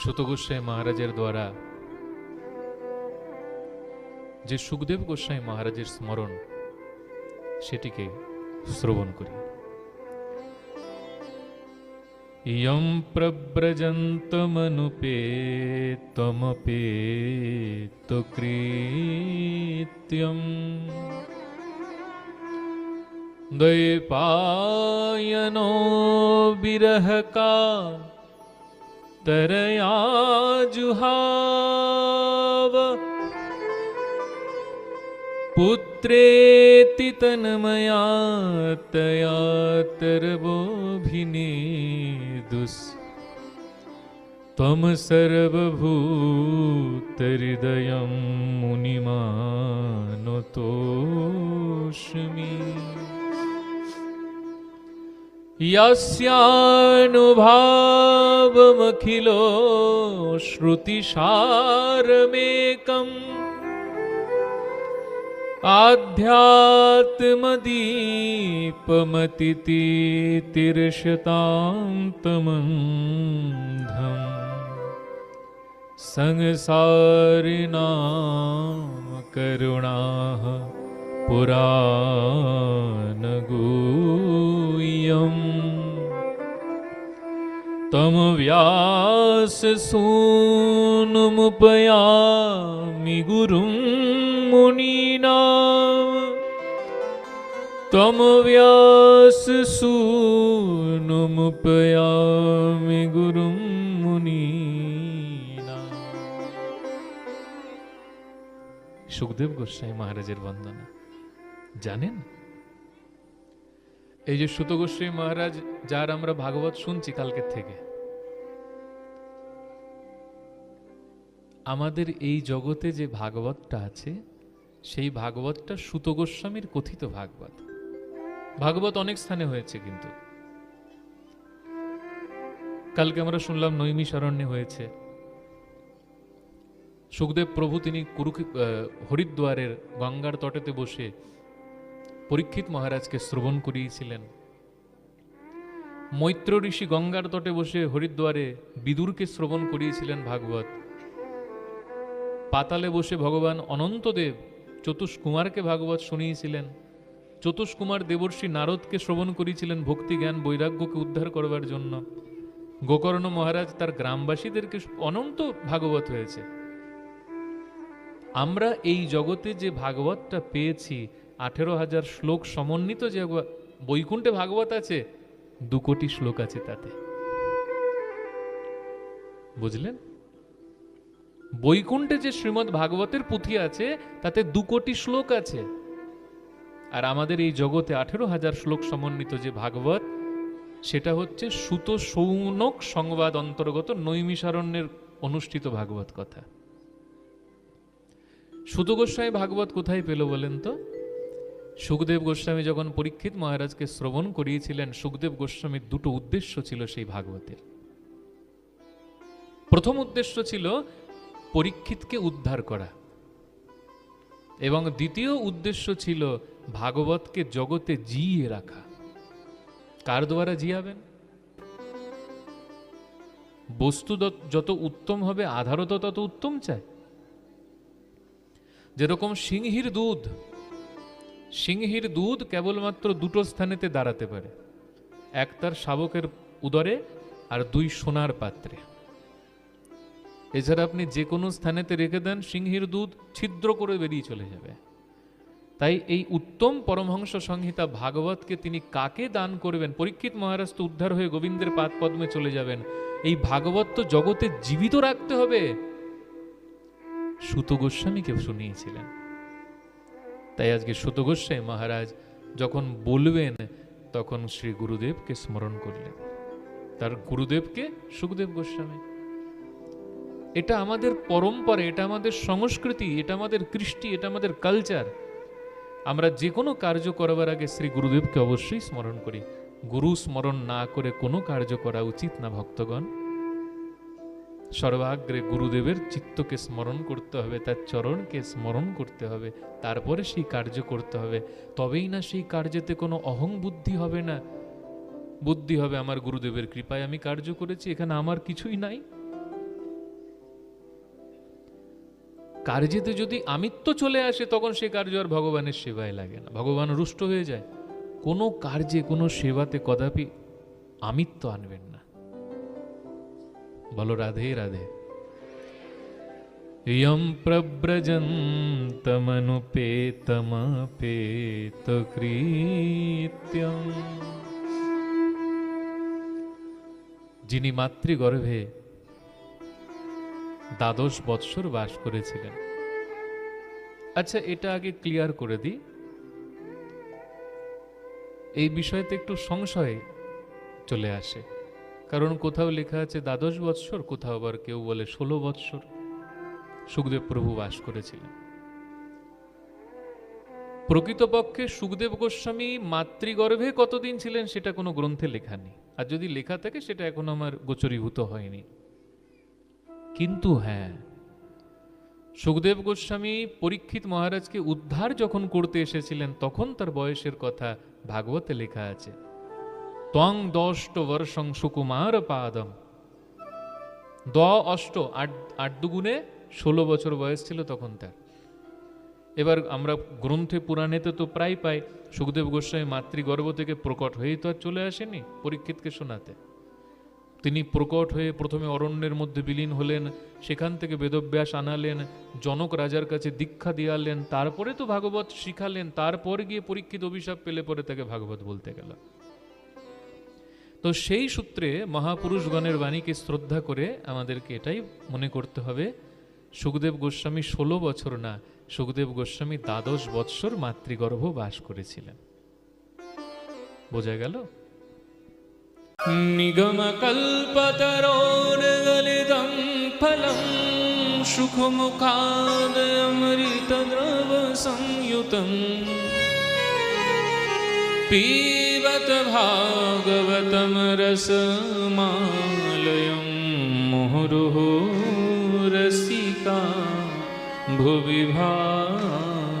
সুত গোস্বাই মহারাজের দ্বারা। যে সুখদেব গোস্বাই মহারাজের স্মরণ, সেটিকে শ্রবণ করি। ইয়ম প্রব্রজন্তমনুপেতমপেত কৃত্যম দ্বৈপায়নো বিরহকা तरया जुहाव पुत्रेति तन्मया तया तरवोऽभिनेदुस् त्वं सर्वभूतहृदयं मुनिमानतोऽस्मि यस्यानुभावमखिलो श्रुतिसारमेकम् आध्यात्मदीपमतितीतिर्षतां तमन्धम् संसारिणां करुणाः पुराणगूयम् तम व्याससूनुमुपयामि गुरुं मुनीनाम् तम व्याससूनुमुपयामि गुरुं মুনিনাম সুখদেব গোস্বাই মহারাজের বন্দনা জানেন এই যে সুতগোস্বামী মহারাজ, যার আমরা ভাগবত শুনছি কালকের থেকে। আমাদের এই জগতে যে ভাগবতটা আছে, সেই ভাগবতটা সুত গোস্বামীর কথিত ভাগবত। ভাগবত অনেক স্থানে হয়েছে কিন্তু। কালকে আমরা শুনলাম নৈমিষারণ্যে হয়েছে। সুখদেব প্রভু তিনি কুরুক্ষে হরিদ্বারের গঙ্গার তটেতে বসে পরীক্ষিত মহারাজকে শ্রবণ করিয়েছিলেন। মৈত্র ঋষি গঙ্গার তটে বসে হরিদ্বারে বিদুরকে শ্রবণ করিয়েছিলেন ভাগবত। পাতালে বসে ভগবান অনন্তদেব চতুষ্কুমারকে ভাগবত শুনিয়েছিলেন। চতুষ্কুমার দেবর্ষি নারদকে শ্রবণ করিয়েছিলেন ভক্তি জ্ঞান বৈরাগ্যকে উদ্ধার করবার জন্য। গোকর্ণ মহারাজ তার গ্রামবাসীদেরকে অনন্ত ভাগবত হয়েছে। আমরা এই জগতে যে ভাগবতটা পেয়েছি আঠেরো হাজার শ্লোক সমন্বিত যে বৈকুণ্ঠে ভাগবত আছে, দু কোটি শ্লোক আছে তাতে। বুঝলেন? বৈকুণ্ঠে যে শ্রীমৎ ভাগবতের পুঁথি আছে, তাতে দু কোটি শ্লোক আছে। আর আমাদের এই জগতে আঠেরো হাজার শ্লোক সমন্বিত যে ভাগবত, সেটা হচ্ছে সুত সৌনক সংবাদ অন্তর্গত নৈমিষারণ্যের অনুষ্ঠিত ভাগবত কথা। সুত গোস্বামী ভাগবত কোথায় পেল বলেন তো? সুখদেব গোস্বামী যখন পরীক্ষিত মহারাজকে শ্রবণ করিয়েছিলেন, সুখদেব গোস্বামীর দুটো উদ্দেশ্য ছিল সেই ভাগবতের। প্রথম উদ্দেশ্য ছিল পরীক্ষিতকে উদ্ধার করা। এবং দ্বিতীয় উদ্দেশ্য ছিল ভাগবতকে জগতে জিয়ে রাখা। কার দ্বারা জিয়াবেন? বস্তু যত উত্তম হবে আধারত তত উত্তম চায়। যেরকম সিংহীর দুধ সিংহীর দুধ কেবলমাত্র দুটো স্থানেতে দাঁড়াতে পারে। এক তার শাবকের উদরে আর দুই সোনার পাত্রে। এছাড়া আপনি যে কোনো স্থানেতে রেখে দেন, সিংহীর দুধ ছিদ্র করে বেরিয়ে চলে যাবে। তাই এই উত্তম পরমহংস সংহিতা ভাগবতকে তিনি কাকে দান করবেন? পরীক্ষিত মহারাজ তো উদ্ধার হয়ে গোবিন্দের পাদ পদ্মে চলে যাবেন। এই ভাগবত তো জগতে জীবিত রাখতে হবে। সুত গোস্বামীকে শুনিয়েছিলেন। তাই আজকে গোস্বামী মহারাজ যখন বলবেন, তখন শ্রী গুরুদেবকে স্মরণ করলেন। তার গুরুদেবকে সুখদেব গোস্বামী। এটা আমাদের পরম্পরা, এটা আমাদের সংস্কৃতি, এটা আমাদের কৃষ্টি, এটা আমাদের কালচার। আমরা যে কোনো কার্য করবার আগে শ্রী গুরুদেবকে অবশ্যই স্মরণ করি। গুরু স্মরণ না করে কোনো কার্য করা উচিত না, ভক্তগণ। সর্বাগ্রে গুরুদেবের চিত্তকে স্মরণ করতে হবে, তার চরণকে স্মরণ করতে হবে, তারপরে সেই কার্য করতে হবে। তবেই না সেই কার্যেতে কোনো অহং বুদ্ধি হবে না। বুদ্ধি হবে, আমার গুরুদেবের কৃপায় আমি কার্য করেছি, এখানে আমার কিছুই নাই। কার্যেতে যদি আমিত্ব চলে আসে, তখন সে কার্য আর ভগবানের সেবায় লাগে না। ভগবান রুষ্ট হয়ে যায়। কোনো কার্যে, কোনো সেবাতে কদাপি আমিত্ব আনবেন না। বলো, রাধে রাধে। কৃত্যম যিনি মাতৃগর্ভে দ্বাদশ বৎসর বাস করেছিলেন। আচ্ছা এটা আগে ক্লিয়ার করে দিই। এই বিষয়তে একটু সংশয় চলে আসে। কারণ কোথাও লেখা আছে, দ্বাদশ বৎসর, কোথাও আবার কেউ বলে ষোলো বৎসর। সুখদেব প্রভু বাস করেছিলেন। প্রকৃতপক্ষে সুখদেব গোস্বামী মাতৃগর্ভে কতদিন ছিলেন সেটা কোনো গ্রন্থে লেখা নেই। আর যদি লেখা থাকে, সেটা এখন আমার গোচরীভূত হয়নি। কিন্তু হ্যাঁ সুখদেব গোস্বামী পরীক্ষিত মহারাজকে উদ্ধার যখন করতে এসেছিলেন, তখন তার বয়সের কথা ভাগবতে লেখা আছে। ত্বং দষ্ট বর্ষং সুকুমার পাদম। দ অষ্ট, আট আট দুগুণে ষোলো বছর বয়স ছিল তখন তার। এবার আমরা গ্রন্থে পুরাণেতে তো প্রায় পাই, সুখদেব গোস্বামী মাতৃগর্ভ থেকে প্রকট হয়েই তো আর চলে আসেনি পরীক্ষিতকে শোনাতে। তিনি প্রকট হয়ে প্রথমে অরণ্যের মধ্যে বিলীন হলেন, সেখান থেকে বেদব্যাস আনালেন, জনক রাজার কাছে দীক্ষা দিয়ালেন, তারপরে তো ভাগবত শিখালেন, তারপর গিয়ে পরীক্ষিত অভিশাপ পেলে পরে তাকে ভাগবত বলতে গেল। তো সেই সূত্রে মহাপুরুষগণের বাণীকে শ্রদ্ধা করে আমাদেরকে এটাই মনে করতে হবে, সুখদেব গোস্বামী ষোলো বছর না, সুখদেব গোস্বামী দ্বাদশ বৎসর মাতৃগর্ভ বাস করেছিলেন। বোঝা গেল? নিগম কল্পতরোরগলিদম ফলম সুখমুখাদ সংযুতম पीबत भागवतं रसमालयं मुहुरुः रसिका भुवि भावुका